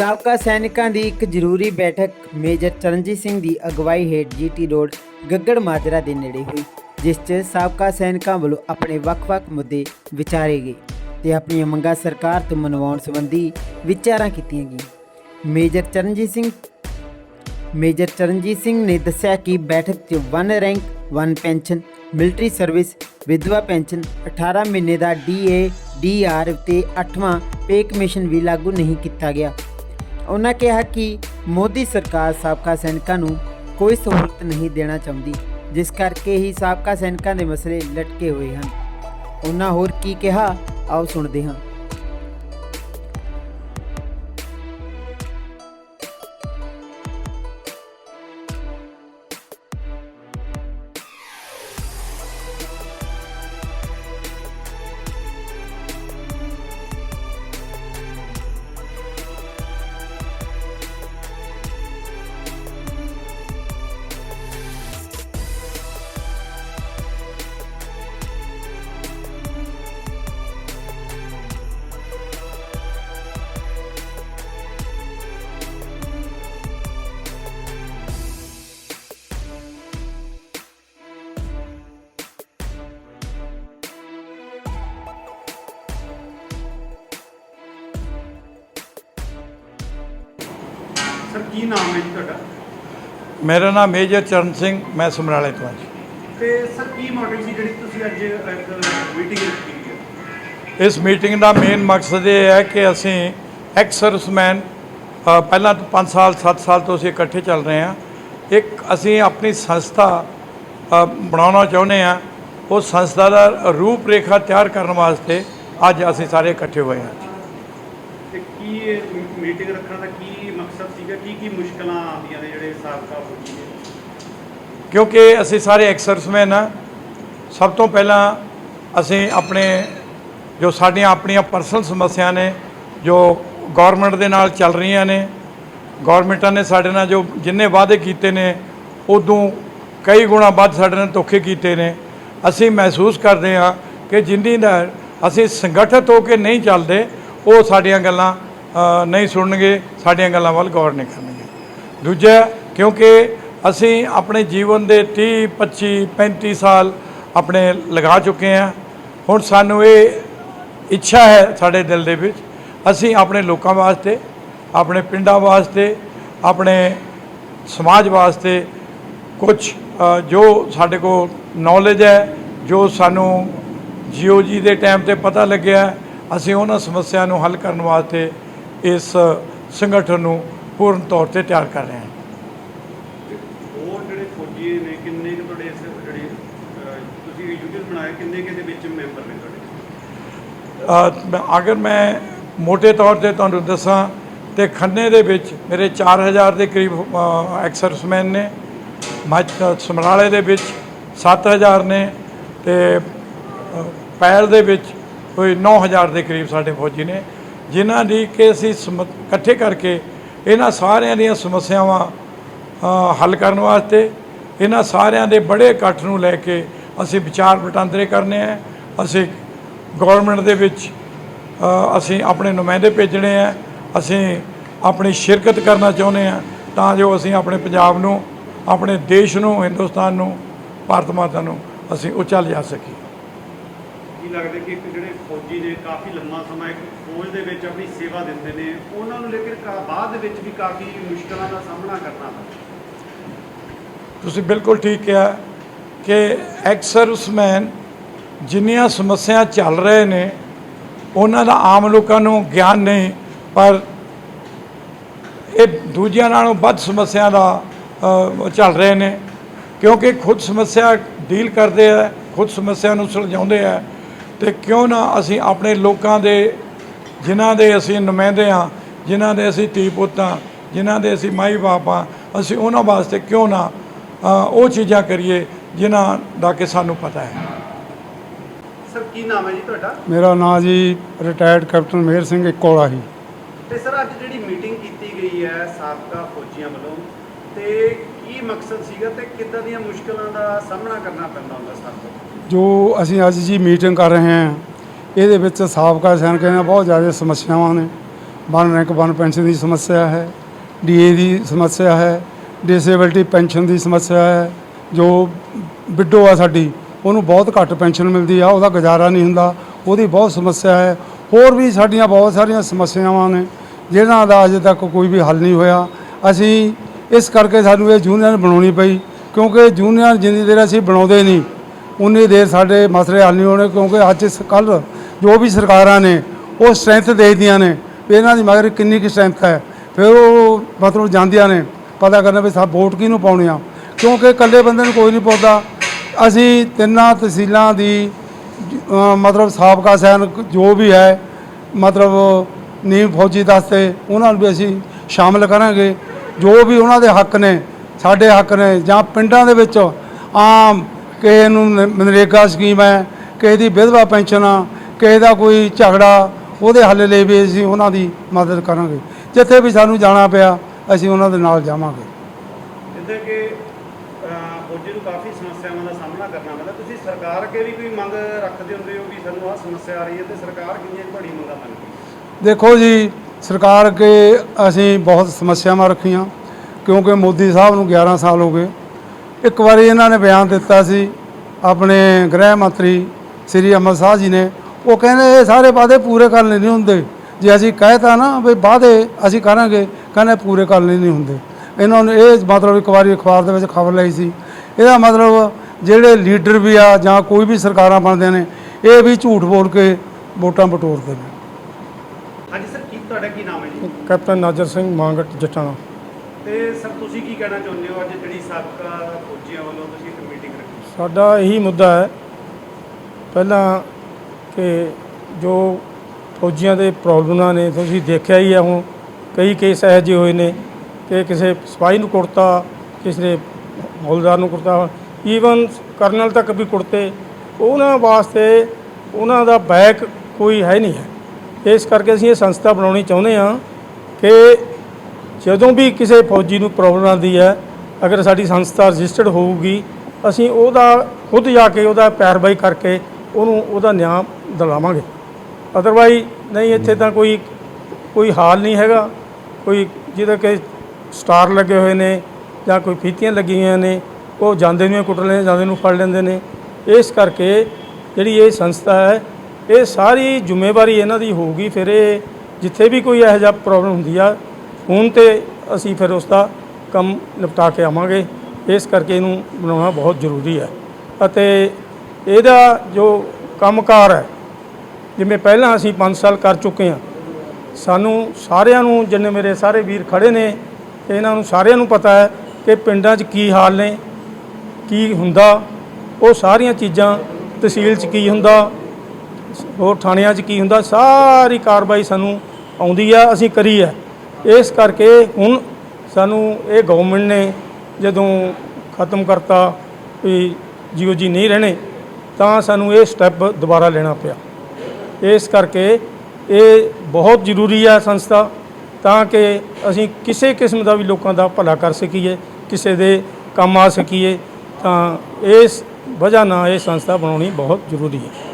ਸਾਬਕਾ ਸੈਨਿਕਾਂ ਦੀ ਇੱਕ ਜ਼ਰੂਰੀ ਬੈਠਕ ਮੇਜਰ ਚਰਨਜੀਤ ਸਿੰਘ ਦੀ ਅਗਵਾਈ ਹੇਠ ਜੀਟੀ ਰੋਡ ਗੱਗੜ ਮਾਜਰਾ ਦੇ ਨੇੜੇ ਹੋਈ, ਜਿਸ 'ਚ ਸਾਬਕਾ ਸੈਨਿਕਾਂ ਵੱਲੋਂ ਆਪਣੇ ਵੱਖ-ਵੱਖ ਮੁੱਦੇ ਵਿਚਾਰੇ ਗਏ ਤੇ ਆਪਣੀਆਂ ਮੰਗਾਂ ਸਰਕਾਰ ਤੋਂ ਮਨਵਾਉਣ ਸੰਬੰਧੀ ਵਿਚਾਰਾਂ ਕੀਤੀਆਂ ਗਈਆਂ। ਮੇਜਰ ਚਰਨਜੀਤ ਸਿੰਘ, ਮੇਜਰ ਚਰਨਜੀਤ ਸਿੰਘ ਨੇ ਦੱਸਿਆ ਕਿ ਬੈਠਕ 'ਚ one rank, one pension, military service, ਵਿਧਵਾ ਪੈਨਸ਼ਨ 18 ਮਹੀਨੇ ਦਾ ਡੀਏ ਡੀਆਰ ਤੇ 8ਵਾਂ ਪੇ ਕਮਿਸ਼ਨ ਵੀ ਲਾਗੂ ਨਹੀਂ ਕੀਤਾ ਗਿਆ। ਉਹਨਾਂ ਕਿਹਾ ਕਿ ਮੋਦੀ ਸਰਕਾਰ ਸਾਬਕਾ ਸੈਨਿਕਾਂ ਨੂੰ ਕੋਈ ਸਹੂਲਤ ਨਹੀਂ ਦੇਣਾ ਚਾਹੁੰਦੀ, ਜਿਸ ਕਰਕੇ ਹੀ ਸਾਬਕਾ ਸੈਨਿਕਾਂ ਦੇ ਮਸਲੇ ਲਟਕੇ ਹੋਏ ਹਨ। ਉਹਨਾਂ ਹੋਰ ਕੀ ਕਿਹਾ? ਆਓ ਸੁਣਦੇ ਹਾਂ। ਸਰ ਕੀ ਨਾਮ ਹੈ ਜੀ ਤੁਹਾਡਾ? ਮੇਰਾ ਨਾਮ ਮੇਜਰ ਚਰਨ ਸਿੰਘ ਮੈਂ ਸਮਰਾਲੇ ਤੋਂ ਹਾਂ ਜੀ। ਤੇ ਸਰ ਕੀ ਮੋਟਿਵ ਸੀ ਜਿਹੜੀ ਤੁਸੀਂ ਅੱਜ ਇੱਕ ਮੀਟਿੰਗ ਰੱਖੀ ਹੈ? ਇਸ ਮੀਟਿੰਗ ਦਾ ਮੇਨ ਮਕਸਦ ਇਹ ਹੈ ਕਿ ਅਸੀਂ ਐਕਸ ਸਰਵਿਸਮੈਨ ਪਹਿਲਾਂ ਤੋਂ 5 ਸਾਲ 7 ਸਾਲ ਤੋਂ ਅਸੀਂ ਇਕੱਠੇ ਚੱਲ ਰਹੇ ਹਾਂ। ਇੱਕ ਅਸੀਂ ਆਪਣੀ ਸੰਸਥਾ ਬਣਾਉਣਾ ਚਾਹੁੰਦੇ ਹਾਂ। ਉਹ ਸੰਸਥਾ ਦਾ ਰੂਪ ਰੇਖਾ ਤਿਆਰ ਕਰਨ ਵਾਸਤੇ ਅੱਜ ਅਸੀਂ ਸਾਰੇ ਇਕੱਠੇ ਹੋਏ ਹਾਂ। ਤੇ ਕੀ ਮੀਟਿੰਗ ਰੱਖਣ ਦਾ ਕੀ ਮਕਸਦ ਸੀਗਾ ਕੀ ਕੀ ਮੁਸ਼ਕਲਾਂ ਆਉਂਦੀਆਂ ਨੇ ਜਿਹੜੇ ਸਾਬਕਾ ਫੌਜੀ ਨੇ ਕਿਉਂਕਿ ਅਸੀਂ ਸਾਰੇ ਐਕਸਰਸਮੈਨ ਆ ਸਭ ਤੋਂ ਪਹਿਲਾਂ ਅਸੀਂ ਆਪਣੇ ਜੋ ਸਾਡੀਆਂ ਆਪਣੀਆਂ ਪਰਸਨਲ ਸਮੱਸਿਆ ਨੇ, ਜੋ ਗਵਰਨਮੈਂਟ ਦੇ ਨਾਲ ਚੱਲ ਰਹੀਆਂ ਨੇ ਗਵਰਨਮੈਂਟਾਂ ਨੇ ਸਾਡੇ ਨਾਲ ਜੋ ਜਿੰਨੇ ਵਾਅਦੇ ਕੀਤੇ ਨੇ, ਉਦੋਂ ਕਈ ਗੁਣਾ ਵੱਧ ਸਾਡੇ ਨਾਲ ਧੋਖੇ ਕੀਤੇ ਨੇ। ਅਸੀਂ ਮਹਿਸੂਸ ਕਰਦੇ ਹਾਂ ਕਿ ਜਿੰਨੀ ਦਾ ਅਸੀਂ ਸੰਗਠਿਤ ਹੋ ਕੇ ਨਹੀਂ ਚੱਲਦੇ, ਉਹ ਸਾਡੀਆਂ ਗੱਲਾਂ ਨਹੀਂ ਸੁਣਨਗੇ, ਸਾਡੀਆਂ ਗੱਲਾਂ ਵੱਲ ਗੌਰ ਨਹੀਂ ਕਰਨਗੇ। ਦੂਜਾ, ਕਿਉਂਕਿ ਅਸੀਂ ਆਪਣੇ ਜੀਵਨ ਦੇ 30 25 35 ਸਾਲ ਆਪਣੇ ਲਗਾ ਚੁੱਕੇ ਹਾਂ। ਹੁਣ ਸਾਨੂੰ ਇਹ ਇੱਛਾ ਹੈ ਸਾਡੇ ਦਿਲ ਦੇ ਵਿੱਚ, ਅਸੀਂ ਆਪਣੇ ਲੋਕਾਂ ਵਾਸਤੇ, ਆਪਣੇ ਪਿੰਡਾਂ ਵਾਸਤੇ, ਆਪਣੇ ਸਮਾਜ ਵਾਸਤੇ ਕੁਝ ਜੋ ਸਾਡੇ ਕੋਲ ਨੌਲੇਜ ਹੈ, ਜੋ ਸਾਨੂੰ ਜੀਓਜੀ ਦੇ ਟਾਈਮ ਤੇ ਪਤਾ ਲੱਗਿਆ, ਅਸੀਂ ਉਹਨਾਂ ਸਮੱਸਿਆ ਨੂੰ ਹੱਲ ਕਰਨ ਵਾਸਤੇ ਇਸ ਸੰਗਠਨ ਨੂੰ ਪੂਰਨ ਤੌਰ ਤੇ ਤਿਆਰ ਕਰ ਰਹੇ ਹਾਂ। ਤੇ ਹੋਰ ਜਿਹੜੇ ਫੌਜੀ ਨੇ ਕਿੰਨੇ ਕੁ ਤੁਹਾਡੇ ਇਸ ਜਿਹੜੇ ਅਹ, ਤੁਸੀਂ ਯੂਨੀਅਨ ਬਣਾਇਆ ਕਿੰਨੇ ਕੁ ਦੇ ਵਿੱਚ ਮੈਂਬਰ ਨੇ ਤੁਹਾਡੇ? ਅ, ਮੈਂ- ਅਗਰ ਮੈਂ ਮੋٹے ਤੌਰ ਤੇ ਤੁਹਾਨੂੰ ਦੱਸਾਂ ਤੇ ਖੰਨੇ ਦੇ ਵਿੱਚ ਮੇਰੇ 4000 ਦੇ ਕਰੀਬ ਐਕਸਰਸਮੈਨ ਨੇ ਮੱਝ ਸਮਰਾਲੇ ਦੇ ਵਿੱਚ 7000 ਨੇ ਤੇ ਪੈਲ ਦੇ ਵਿੱਚ ਕੋਈ 9000 ਦੇ ਕਰੀਬ ਸਾਡੇ ਫੌਜੀ ਨੇ। ਜਿਨ੍ਹਾਂ ਦੀ ਕਿ ਅਸੀਂ ਸਮ- ਇਕੱਠੇ ਕਰਕੇ ਇਹਨਾਂ ਸਾਰਿਆਂ ਦੀਆਂ ਸਮੱਸਿਆਵਾਂ ਹੱਲ ਕਰਨ ਵਾਸਤੇ ਇਹਨਾਂ ਸਾਰਿਆਂ ਦੇ ਬੜੇ ਇਕੱਠ ਨੂੰ ਲੈ ਕੇ ਅਸੀਂ ਵਿਚਾਰ ਵਟਾਂਦਰੇ ਕਰਨੇ ਆ। ਅਸੀਂ ਗਵਰਨਮੈਂਟ ਦੇ ਵਿੱਚ ਅਸੀਂ ਆਪਣੇ ਨੁਮਾਇੰਦੇ ਭੇਜਣੇ ਆ। ਅਸੀਂ ਆਪਣੀ ਸ਼ਿਰਕਤ ਕਰਨਾ ਚਾਹੁੰਦੇ ਆ ਤਾਂ ਜੋ ਅਸੀਂ ਆਪਣੇ ਪੰਜਾਬ ਨੂੰ, ਆਪਣੇ ਦੇਸ਼ ਨੂੰ, ਹਿੰਦੁਸਤਾਨ ਨੂੰ, ਭਾਰਤ ਮਾਤਾ ਨੂੰ ਅਸੀਂ ਉੱਚਾ ਲਿਜਾ ਸਕੀਏ। ਲੱਗਦਾ ਕਿ ਇੱਕ ਜਿਹੜੇ ਫੌਜੀ ਨੇ ਕਾਫੀ ਲੰਮਾ ਸਮਾਂ ਇੱਕ ਫੌਜ ਦੇ ਵਿੱਚ ਆਪਣੀ ਸੇਵਾ ਦਿੰਦੇ ਨੇ ਉਹਨਾਂ ਨੂੰ ਲੇਕਿਨ ਕਾ- ਬਾਅਦ ਦੇ ਵਿੱਚ ਵੀ ਕਾਫੀ ਮੁਸ਼ਕਲਾਂ ਦਾ ਸਾਹਮਣਾ ਕਰਨਾ ਪੈਂਦਾ ਤੁਸੀਂ ਬਿਲਕੁਲ ਠੀਕ ਕਿਹਾ ਕਿ ਐਕਸ ਸਰਵਿਸਮੈਨ ਜਿੰਨੀਆਂ ਸਮੱਸਿਆ ਚੱਲ ਰਹੇ ਨੇ ਉਹਨਾਂ ਦਾ ਆਮ ਲੋਕਾਂ ਨੂੰ ਗਿਆਨ ਨਹੀਂ ਪਰ ਇਹ ਦੂਜਿਆਂ ਨਾਲੋਂ ਵੱਧ ਸਮੱਸਿਆ ਦਾ ਅ, ਚੱਲ ਰਹੇ ਨੇ। ਕਿਉਂਕਿ ਖੁਦ ਸਮੱਸਿਆ ਡੀਲ ਕਰਦੇ ਆ ਖੁਦ ਸਮੱਸਿਆ ਨੂੰ ਸੁਲਝਾਉਂਦੇ ਆ ਤੇ ਕਿਉਂ ਨਾ ਅਸੀਂ ਆਪਣੇ ਲੋਕਾਂ ਦੇ ਜਿਨ੍ਹਾਂ ਦੇ ਅਸੀਂ ਨੁਮਾਇੰਦੇ ਆ ਜਿਨ੍ਹਾਂ ਦੇ ਅਸੀਂ ਧੀ ਪੁੱਤ ਹਾਂ ਜਿਨ੍ਹਾਂ ਦੇ ਅਸੀਂ ਮਾਈ ਬਾਪ ਹਾਂ ਅਸੀਂ ਉਹਨਾਂ ਵਾਸਤੇ ਕਿਉਂ ਨਾ ਉਹ ਚੀਜ਼ਾਂ ਕਰੀਏ ਜਿਨ੍ਹਾਂ ਦਾ ਕਿ ਸਾਨੂੰ ਪਤਾ ਹੈ। ਸਰ ਕੀ ਨਾਮ ਹੈ ਜੀ ਤੁਹਾਡਾ? ਮੇਰਾ ਨਾਮ ਜੀ ਰਿਟਾਇਰਡ ਕੈਪਟਨ ਮੇਹਰ ਸਿੰਘ ਇਕੋਲਾ ਹੀ ਤੇ ਸਰ ਅੱਜ ਜਿਹੜੀ ਮੀਟਿੰਗ ਕੀਤੀ ਗਈ ਹੈ ਸਾਬਕਾ ਫੌਜੀਆਂ ਵੱਲੋਂ ਤੇ ਕੀ ਮਕਸਦ ਸੀਗਾ ਤੇ ਕਿੱਦਾਂ ਦੀਆਂ ਮੁਸ਼ਕਲਾਂ ਦਾ ਸਾਹਮਣਾ ਕਰਨਾ ਪੈਂਦਾ ਹੁੰਦਾ ਸਾਨੂੰ ਜੋ ਅਸੀਂ ਅੱਜ ਜੀ ਮੀਟਿੰਗ ਕਰ ਰਹੇ ਹਾਂ, ਇਹਦੇ ਵਿੱਚ ਸਾਬਕਾ ਸੈਨਿਕਾਂ ਦੀਆਂ ਬਹੁਤ ਜ਼ਿਆਦਾ ਸਮੱਸਿਆਵਾਂ ਨੇ। ਵਨ ਰੈਂਕ ਵਨ ਪੈਨਸ਼ਨ ਦੀ ਸਮੱਸਿਆ ਹੈ ਡੀਏ ਦੀ ਸਮੱਸਿਆ ਹੈ ਡਿਸੇਬਿਲਟੀ ਪੈਨਸ਼ਨ ਦੀ ਸਮੱਸਿਆ ਹੈ। ਜੋ ਵਿਡੋ ਆ ਸਾਡੀ, ਉਹਨੂੰ ਬਹੁਤ ਘੱਟ ਪੈਨਸ਼ਨ ਮਿਲਦੀ ਆ, ਉਹਦਾ ਗੁਜ਼ਾਰਾ ਨਹੀਂ ਹੁੰਦਾ, ਉਹਦੀ ਬਹੁਤ ਸਮੱਸਿਆ ਹੈ। ਹੋਰ ਵੀ ਸਾਡੀਆਂ ਬਹੁਤ ਸਾਰੀਆਂ ਸਮੱਸਿਆਵਾਂ ਨੇ, ਜਿਨ੍ਹਾਂ ਦਾ ਅਜੇ ਤੱਕ ਕੋਈ ਵੀ ਹੱਲ ਨਹੀਂ ਹੋਇਆ। ਅਸੀਂ ਇਸ ਕਰਕੇ ਸਾਨੂੰ ਇਹ ਯੂਨੀਅਨ ਬਣਾਉਣੀ ਪਈ, ਕਿਉਂਕਿ ਯੂਨੀਅਨ ਜਿੰਨੀ ਦੇਰ ਅਸੀਂ ਬਣਾਉਂਦੇ ਨਹੀਂ, ਉਨੀ ਦੇਰ ਸਾਡੇ ਮਸਲੇ ਹੱਲ ਨਹੀਂ ਹੋਣੇ, ਕਿਉਂਕਿ ਅੱਜ ਕੱਲ ਜੋ ਵੀ ਸਰਕਾਰਾਂ ਨੇ, ਉਹ ਸਟਰੈਂਥ ਦੇਖਦੀਆਂ ਨੇ, ਵੀ ਇਹਨਾਂ ਦੀ ਮਗਰ ਕਿੰਨੀ ਕੁ ਸਟਰੈਂਥ ਹੈ। ਫਿਰ ਉਹ ਮਤਲਬ ਜਾਂਦੀਆਂ ਨੇ, ਪਤਾ ਕਰਨਾ ਵੀ ਸਾ, ਵੋਟ ਕਿਹਨੂੰ ਪਾਉਣੀ ਆ। ਕਿਉਂਕਿ ਇਕੱਲੇ ਬੰਦੇ ਨੂੰ ਕੋਈ ਨਹੀਂ ਪਾਉਂਦਾ ਅਸੀਂ ਤਿੰਨਾਂ ਤਹਿਸੀਲਾਂ ਦੀ ਮਤਲਬ ਸਾਬਕਾ ਸੈਨਿਕ ਜੋ ਵੀ ਹੈ, ਮਤਲਬ ਨੀਮ ਫੌਜੀ ਦਸਤੇ ਉਹਨਾਂ ਨੂੰ ਵੀ ਅਸੀਂ ਸ਼ਾਮਲ ਕਰਾਂਗੇ। ਜੋ ਵੀ ਉਹਨਾਂ ਦੇ ਹੱਕ ਨੇ ਸਾਡੇ ਹੱਕ ਨੇ ਜਾਂ ਪਿੰਡਾਂ ਦੇ ਵਿੱਚ ਆਮ ਕਿਸੇ ਨੂੰ ਮਨਰੇਗਾ ਸਕੀਮ ਹੈ ਕਿਸੇ ਦੀ ਵਿਧਵਾ ਪੈਨਸ਼ਨ ਆ ਕਿਸੇ ਦਾ ਕੋਈ ਝਗੜਾ ਉਹਦੇ ਹੱਲ ਲਈ ਵੀ ਅਸੀਂ ਉਹਨਾਂ ਦੀ ਮਦਦ ਕਰਾਂਗੇ। ਜਿੱਥੇ ਵੀ ਸਾਨੂੰ ਜਾਣਾ ਪਿਆ ਅਸੀਂ ਉਹਨਾਂ ਦੇ ਨਾਲ ਜਾਵਾਂਗੇ। ਜਿੱਥੇ ਕਿ ਅਹ, ਫੌਜੀ ਨੂੰ ਕਾਫੀ ਸਮੱਸਿਆਵਾਂ ਦਾ ਸਾਹਮਣਾ ਕਰਨਾ ਪੈਂਦਾ। ਤੁਸੀਂ ਸਰਕਾਰ ਅੱਗੇ ਵੀ ਕੋਈ ਮੰਗ ਰੱਖਦੇ ਹੁੰਦੇ ਹੋ ਵੀ ਸਾਨੂੰ ਆਹ ਸਮੱਸਿਆ ਆ ਰਹੀ ਹੈ ਤੇ ਸਰਕਾਰ ਕਿੰਨੀਆਂ ਕੁ ਤੁਹਾਡੀ ਮੰਗਾਂ ਮੰਨਦੀ ਦੇਖੋ ਜੀ ਸਰਕਾਰ ਅੱਗੇ ਅਸੀਂ ਬਹੁਤ ਸਮੱਸਿਆਵਾਂ ਰੱਖੀਆਂ, ਕਿਉਂਕਿ ਮੋਦੀ ਸਾਹਿਬ ਨੂੰ 11 ਸਾਲ ਹੋ ਗਏ। ਇੱਕ ਵਾਰੀ ਇਹਨਾਂ ਨੇ ਬਿਆਨ ਦਿੱਤਾ ਸੀ, ਆਪਣੇ ਗ੍ਰਹਿ ਮੰਤਰੀ ਸ੍ਰੀ ਅਮਰ ਸ਼ਾਹ ਜੀ ਨੇ। ਉਹ ਕਹਿੰਦੇ, ਇਹ ਸਾਰੇ ਵਾਅਦੇ ਪੂਰੇ ਕਰਨੇ ਨਹੀਂ ਹੁੰਦੇ। ਜੇ ਅਸੀਂ ਕਹਿਤਾ ਨਾ ਵੀ ਵਾਅਦੇ ਅਸੀਂ ਕਰਾਂਗੇ, ਕਹਿੰਦੇ ਪੂਰੇ ਕਰਨੇ ਨਹੀਂ ਹੁੰਦੇ। ਇਹਨਾਂ ਨੇ ਇਹ ਮਤਲਬ ਇੱਕ ਵਾਰੀ ਅਖਬਾਰ ਦੇ ਵਿੱਚ ਖਬਰ ਲਈ ਸੀ। ਇਹਦਾ ਮਤਲਬ ਜਿਹੜੇ ਲੀਡਰ ਵੀ ਆ ਜਾਂ ਕੋਈ ਵੀ ਸਰਕਾਰਾਂ ਬਣਦੇ ਨੇ, ਇਹ ਵੀ ਝੂਠ ਬੋਲ ਕੇ ਵੋਟਾਂ ਬਟੋਰਦੇ ਨੇ ਹਾਂਜੀ ਸਰ ਕੀ ਤੁਹਾਡਾ ਕੀ ਨਾਮ ਹੈ ਜੀ ਕੈਪਟਨ ਨਾਜਰ ਸਿੰਘ ਮਾਂਗਟ ਜਟਾਣਾ। ਤੇ ਸਰ ਤੁਸੀਂ ਕੀ ਕਹਿਣਾ ਚਾਹੁੰਦੇ ਹੋ? ਅੱਜ ਜਿਹੜੀ ਸਾਬਕਾ ਫੌਜੀਆਂ ਵੱਲੋਂ ਤੁਸੀਂ ਇੱਕ ਮੀਟਿੰਗ ਰੱਖੀ। ਸਾਡਾ ਇਹੀ ਮੁੱਦਾ ਹੈ ਪਹਿਲਾਂ ਕਿ ਜੋ ਫੌਜੀਆਂ ਦੇ ਪ੍ਰੋਬਲਮਾਂ ਨੇ ਤੁਸੀਂ ਦੇਖਿਆ ਹੀ ਹੈ ਹੁਣ ਕਈ ਕੇਸ ਇਹੋ ਜਿਹੇ ਹੋਏ ਨੇ ਕਿ ਕਿਸੇ ਸਿਪਾਹੀ ਨੂੰ ਕੁੜਤਾ ਕਿਸੇ ਨੇ ਹੌਲਦਾਰ ਨੂੰ ਕੁੜਤਾ ਈਵਨ ਕਰਨਲ ਤੱਕ ਵੀ ਕੁੜਤੇ ਉਹਨਾਂ ਵਾਸਤੇ ਉਹਨਾਂ ਦਾ ਬੈਕ ਕੋਈ ਹੈ ਨਹੀਂ ਹੈ। ਇਸ ਕਰਕੇ ਅਸੀਂ ਇਹ ਸੰਸਥਾ ਬਣਾਉਣੀ ਚਾਹੁੰਦੇ ਹਾਂ ਕਿ ਜਦੋਂ ਵੀ ਕਿਸੇ ਫੌਜੀ ਨੂੰ ਪ੍ਰੋਬਲਮ ਆਉਂਦੀ ਹੈ, ਅਗਰ ਸਾਡੀ ਸੰਸਥਾ ਰਜਿਸਟਰਡ ਹੋਊਗੀ, ਅਸੀਂ ਉਹਦਾ ਖੁਦ ਜਾ ਕੇ ਉਹਦਾ ਪੈਰਵਾਈ ਕਰਕੇ ਉਹਨੂੰ ਉਹਦਾ ਨਿਆਂ ਦਿਲਾਵਾਂਗੇ। ਅਦਰਵਾਈ ਨਹੀਂ, ਇੱਥੇ ਤਾਂ ਕੋਈ ਕੋਈ ਹਾਲ ਨਹੀਂ ਹੈਗਾ। ਕੋਈ ਜਿਹਦੇ ਕਿ ਸਟਾਰ ਲੱਗੇ ਹੋਏ ਨੇ ਜਾਂ ਕੋਈ ਫੀਤੀਆਂ ਲੱਗੀਆਂ ਹੋਈਆਂ ਨੇ, ਉਹ ਜਾਂਦੇ ਨੂੰ ਕੁੱਟ ਲੈਂਦੇ, ਜਾਂਦੇ ਨੂੰ ਫੜ ਲੈਂਦੇ ਨੇ। ਇਸ ਕਰਕੇ ਜਿਹੜੀ ਇਹ ਸੰਸਥਾ ਹੈ, ਇਹ ਸਾਰੀ ਜ਼ਿੰਮੇਵਾਰੀ ਇਹਨਾਂ ਦੀ ਹੋਊਗੀ, ਫਿਰ ਇਹ ਜਿੱਥੇ ਵੀ ਕੋਈ ਇਹੋ ਜਿਹਾ ਪ੍ਰੋਬਲਮ ਹੁੰਦੀ ਆ ਫੋਨ ਤੇ ਅਸੀਂ ਫਿਰ ਉਸ ਦਾ ਕੰਮ ਨਿਪਟਾ ਕੇ ਆਵਾਂਗੇ। ਇਸ ਕਰਕੇ ਇਹਨੂੰ ਬਣਾਉਣਾ ਬਹੁਤ ਜ਼ਰੂਰੀ ਹੈ। ਅਤੇ ਇਹਦਾ ਜੋ ਕੰਮਕਾਰ ਹੈ, ਜਿਵੇਂ ਪਹਿਲਾਂ ਅਸੀਂ 5 ਸਾਲ ਕਰ ਚੁੱਕੇ ਹਾਂ, ਸਾਨੂੰ ਸਾਰਿਆਂ ਨੂੰ, ਜਿੰਨੇ ਮੇਰੇ ਸਾਰੇ ਵੀਰ ਖੜੇ ਨੇ ਇਹਨਾਂ ਨੂੰ ਸਾਰਿਆਂ ਨੂੰ ਪਤਾ ਹੈ ਕਿ ਪਿੰਡਾਂ 'ਚ ਕੀ ਹਾਲ ਨੇ, ਕੀ ਹੁੰਦਾ, ਉਹ ਸਾਰੀਆਂ ਚੀਜ਼ਾਂ ਤਹਿਸੀਲ 'ਚ ਕੀ ਹੁੰਦਾ, ਹੋਰ ਥਾਣਿਆਂ 'ਚ ਕੀ ਹੁੰਦਾ, ਸਾਰੀ ਕਾਰਵਾਈ ਸਾਨੂੰ ਆਉਂਦੀ ਆ, ਅਸੀਂ ਕਰੀ ਹੈ ਇਸ ਕਰਕੇ ਹੁਣ ਸਾਨੂੰ ਇਹ ਗਵਰਨਮੈਂਟ ਨੇ ਜਦੋਂ ਖਤਮ ਕਰਤਾ ਵੀ ਜੀਓ ਜੀ ਨਹੀਂ ਰਹਿਣੇ, ਤਾਂ ਸਾਨੂੰ ਇਹ ਸਟੈਪ ਦੁਬਾਰਾ ਲੈਣਾ ਪਿਆ। ਇਸ ਕਰਕੇ ਇਹ ਬਹੁਤ ਜ਼ਰੂਰੀ ਹੈ ਸੰਸਥਾ, ਤਾਂ ਕਿ ਅਸੀਂ ਕਿਸੇ ਕਿਸਮ ਦਾ ਵੀ ਲੋਕਾਂ ਦਾ ਭਲਾ ਕਰ ਸਕੀਏ, ਕਿਸੇ ਦੇ ਕੰਮ ਆ ਸਕੀਏ, ਤਾਂ ਇਸ ਵਜ੍ਹਾ ਨਾਲ ਇਹ ਸੰਸਥਾ ਬਣਾਉਣੀ ਬਹੁਤ ਜ਼ਰੂਰੀ ਹੈ।